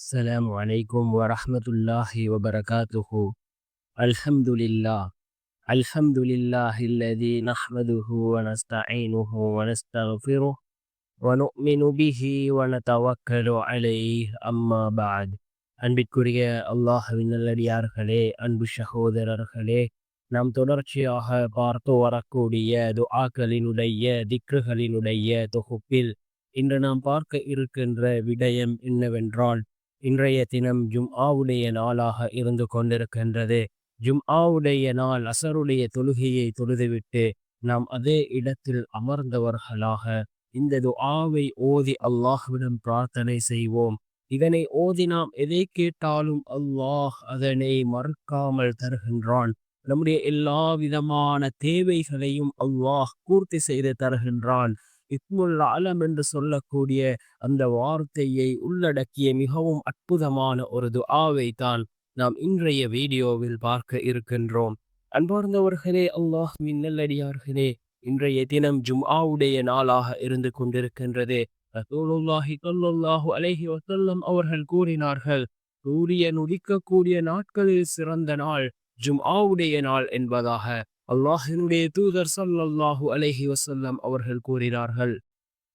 السلام عليكم ورحمة الله وبركاته الحمد لله الحمد لله الذي نحمده ونستعينه ونستغفره ونؤمن به ونتوكل عليه أما بعد அன்பிற்குரிய அல்லாஹுவின் நல்லடியார்களே அன்பு சகோதரர்களே நாம் தொடர்ச்சியாக பார்த்து வரக்கூடிய துஆக்களினுடைய திக்ருகளினுடைய தொகுப்பில் இன்று நாம் பார்க்க இருக்கின்ற விடயம் என்னவென்றால் இன்றைய தினம் ஜும் ஆவுடைய நாளாக இருந்து கொண்டிருக்கின்றது. ஜும் ஆவுடைய நாள் அசருடைய தொழுகையை தொழுதுவிட்டு நாம் அதே இடத்தில் அமர்ந்தவர்களாக இந்த துஆவை ஓதி அல்லாஹ்விடம் பிரார்த்தனை செய்வோம். இதனை ஓதி நாம் எதை கேட்டாலும் அல்லாஹ் அதனை மறுக்காமல் தருகின்றான். நம்முடைய எல்லா விதமான தேவைகளையும் அல்லாஹ் பூர்த்தி செய்து தருகின்றான். இஸ்முல் ஆலம் என்று சொல்லக்கூடிய அந்த வார்த்தையை உள்ளடக்கிய மிகவும் அற்புதமான ஒரு துஆவை தான் நாம் இன்றைய வீடியோவில் பார்க்க இருக்கின்றோம். அன்பார்ந்தவர்களே அல்லாஹ்வின் நல்லடியார்களே இன்றைய தினம் ஜும்ஆவுடைய நாளாக இருந்து கொண்டிருக்கின்றது. ரசூலுல்லாஹி ஸல்லல்லாஹு அலைஹி வசல்லம் அவர்கள் கூறினார்கள் சூரியன் உதிக்கக்கூடிய நாட்களில் சிறந்த நாள் ஜும்ஆவுடைய நாள் என்பதாக. அல்லாஹினுடைய தூதர் சல்லல்லாஹு அலஹி வசல்லம் அவர்கள் கூறினார்கள்.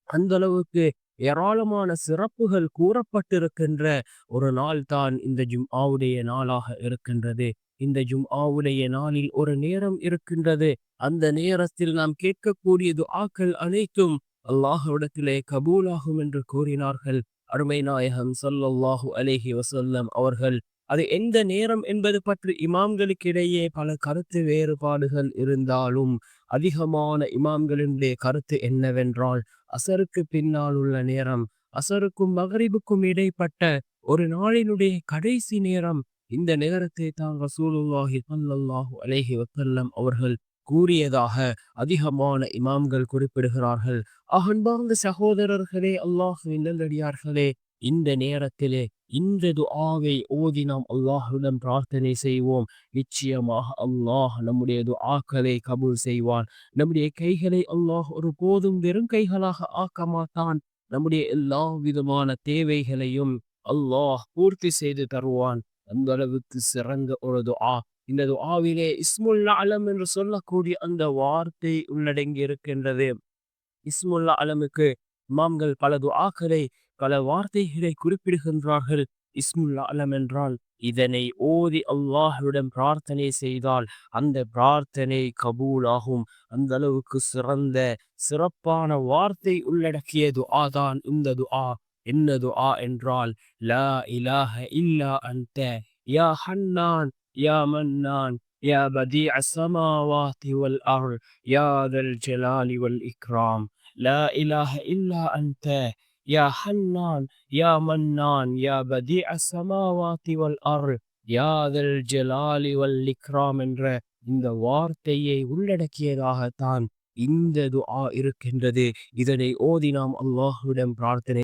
அந்த அளவுக்கு ஏராளமான சிறப்புகள் கூறப்பட்டிருக்கின்ற ஒரு நாள் தான் இந்த ஜும் ஆவுடைய நாளாக இருக்கின்றது. இந்த ஜும் ஆவுடைய நாளில் ஒரு நேரம் இருக்கின்றது. அந்த நேரத்தில் நாம் கேட்கக்கூடிய துஆக்கள் அனைத்தும் அல்லாஹ்விடத்திலே கபூலாகும் என்று கூறினார்கள். அருமை நாயகம் சொல்லல்லாஹு அலேஹி வசல்லம் அவர்கள் அது எந்த நேரம் என்பது பற்றி இமாம்களுக்கிடையே பல கருத்து வேறுபாடுகள் இருந்தாலும் அதிகமான இமாம்களினுடைய கருத்து என்னவென்றால் அசருக்கு பின்னால் உள்ள நேரம் அசருக்கும் மகரிபுக்கும் இடைப்பட்ட ஒரு நாளினுடைய கடைசி நேரம் இந்த நேரத்தை தான் ரசூலுல்லாஹி சல்லாஹூ அலேஹி வசல்லம் அவர்கள் கூறியதாக அதிகமான இமாம்கள் குறிப்பிடுகிறார்கள். அகன்பார்ந்த சகோதரர்களே அல்லாஹ் நல்லடியார்களே இந்த நேரத்திலே இந்த துஆவை ஓதி நாம் அல்லாஹுடன் பிரார்த்தனை செய்வோம். நிச்சயமாக அல்லாஹ் நம்முடைய துஆக்களை கபூல் செய்வான். நம்முடைய கைகளை அல்லாஹ் ஒரு போதும் வெறும் கைகளாக ஆக்க மாட்டான். நம்முடைய எல்லா விதமான தேவைகளையும் அல்லாஹ் பூர்த்தி செய்து தருவான். அந்த அளவுக்கு சிறந்த ஒரு துஆ. இந்த துஆவிலே இஸ்முல்லா அலம் என்று சொல்லக்கூடிய அந்த வார்த்தை உள்ளடங்கி இருக்கின்றது. இஸ்முல்லா அலமுக்கு இமாம்கள் பல துஆக்களை பல வார்த்தைகளை குறிப்பிடுகின்றார்கள். இஸ்முல்லா அலம் என்றால் இதனை ஓதி அல்லாஹுடன் பிரார்த்தனை செய்தால் அந்த பிரார்த்தனை கபூலாகும். அந்த அளவுக்கு சிறந்த சிறப்பான வார்த்தை உள்ளடக்கிய துஆ தான் இந்த துஆ. என்ன துஆ என்றால் லா இலாஹ இல்லா அந்த யா ஹன்னான் யா மன்னான் யா பதி அசமாவாதி வல் அருள் யா ஜலாலி வல் இக்ராம். لا إله إلا أنت يا حنان يا منان يا بديع السماوات والأرض يا ذا الجلال والإكرام என்ற இந்த வார்த்தையை உள்ளடக்கியதாகத்தான் இந்த துஆ இருக்கின்றது இதனை ஓதி நாம் அல்லாஹ்விடம் பிரார்த்தனை